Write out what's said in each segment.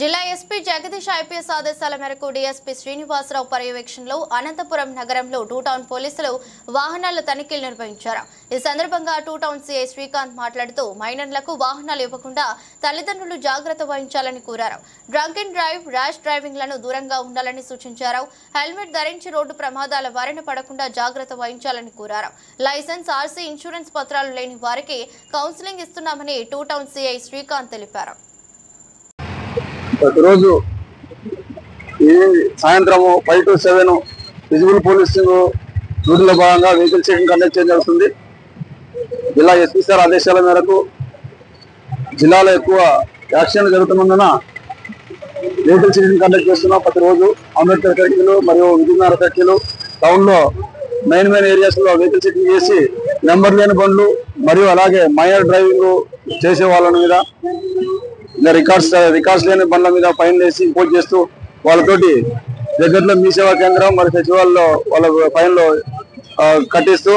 జిల్లా SP Jagadish IPS ఆదేశాల మేరకు డీఎస్పీ శ్రీనివాసరావు పర్యవేక్షణలో అనంతపురం నగరంలో టూ టౌన్ పోలీసులు వాహనాల తనిఖీలు నిర్వహించారు. ఈ సందర్భంగా టూ టౌన్ సీఐ శ్రీకాంత్ మాట్లాడుతూ మైనర్లకు వాహనాలు ఇవ్వకుండా తల్లిదండ్రులు జాగ్రత్త వహించాలని కోరారు. డ్రంక్ అండ్ డ్రైవ్ ర్యాష్ డ్రైవింగ్లను దూరంగా ఉండాలని సూచించారు. హెల్మెట్ ధరించి రోడ్డు ప్రమాదాల బారిన పడకుండా జాగ్రత్త వహించాలని కోరారు. లైసెన్స్ ఆర్సీ ఇన్సూరెన్స్ పత్రాలు లేని వారికి కౌన్సిలింగ్ ఇస్తున్నామని టూ టౌన్ సీఐ శ్రీకాంత్ తెలిపారు. ప్రతిరోజు ఈ సాయంత్రము five to seven visible policing డ్యూటీలో భాగంగా వెహికల్ చెకింగ్ కండక్ట్ చేయడం జరుగుతుంది. జిల్లా ఎస్పీ సార్ ఆదేశాల మేరకు జిల్లాలో ఎక్కువ యాక్సిడెంట్ జరుగుతున్నందున వెహికల్ చెకింగ్ కండక్ట్ చేస్తున్నాం ప్రతిరోజు అంబేద్కర్ సర్కిల్ మరియు విజయనగర సర్కిల్ టౌన్లో మెయిన్ మెయిన్ ఏరియాస్లో వెహికల్ చెకింగ్ చేసి నెంబర్ లేని బండ్లు మరియు అలాగే మైనర్ డ్రైవింగ్ చేసే వాళ్ళ మీద రికార్డ్స్ రికార్డ్స్ లేని బండ్ల మీద ఫైన్ వేసి ఇంపోర్ట్ చేస్తూ వాళ్ళతోటి దగ్గరలో మీ సేవా కేంద్రం మరి సచివాలయంలో వాళ్ళ ఫైన్లు కట్టిస్తూ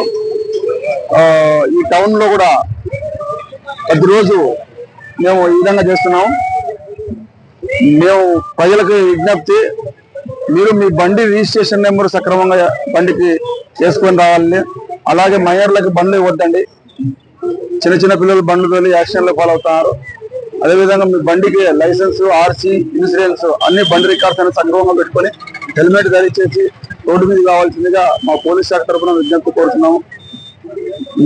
ఈ టౌన్లో కూడా ప్రతిరోజు మేము ఈ విధంగా చేస్తున్నాం. మేము ప్రజలకు విజ్ఞప్తి మీరు మీ బండి రిజిస్ట్రేషన్ నెంబర్ సక్రమంగా బండికి చేసుకొని రావాలని అలాగే మైనర్లకు బండ్లు ఇవ్వద్దండి. చిన్న చిన్న పిల్లలు బండ్లు తోలి ఫాలో అవుతున్నారు. అదేవిధంగా మీ బండికి లైసెన్స్ ఆర్సీ ఇన్సూరెన్స్ అన్ని బండి రికార్డ్స్ అనేది సంగ్రహంగా పెట్టుకొని హెల్మెట్ ధరించేసి రోడ్డు మీద కావాల్సిందిగా మా పోలీస్ శాఖ తరఫున విజ్ఞప్తి కోరుతున్నాము.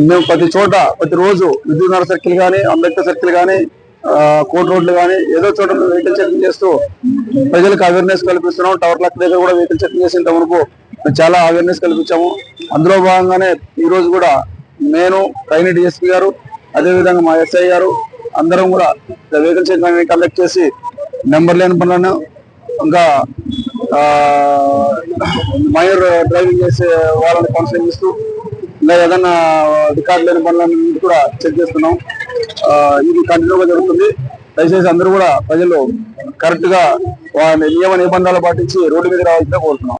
మేము ప్రతి చోట ప్రతి రోజు విద్యుత్ సర్కిల్ కానీ అంబేద్కర్ సర్కిల్ కానీ కోట్ రోడ్లు కానీ ఏదో చోట మేము వెహికల్ చెకింగ్ చేస్తూ ప్రజలకు అవేర్నెస్ కల్పిస్తున్నాం టవర్ క్లాక్ దగ్గర కూడా వెహికల్ చెకింగ్ చేసేంత వరకు మేము చాలా అవేర్నెస్ కల్పించాము. అందులో భాగంగానే ఈరోజు కూడా నేను ట్రైనీ డిఎస్పీ గారు అదేవిధంగా మా ఎస్ఐ గారు అందరం కూడా వెహికల్ చెకింగ్ కలెక్ట్ చేసి నెంబర్ లేని పనులను ఇంకా మైనర్ డ్రైవింగ్ చేసే వాళ్ళని కౌన్సిలింగ్ ఇస్తూ ఇంకా ఏదన్నా రికార్డు లేని పనులను కూడా చెక్ చేస్తున్నాం. ఆ, ఇది కంటిన్యూగా జరుగుతుంది. దయచేసి అందరూ కూడా ప్రజలు కరెక్ట్గా వాళ్ళ నియమ నిబంధనలు పాటించి రోడ్డు మీద రావాల్సిందిగా కోరుతున్నాం.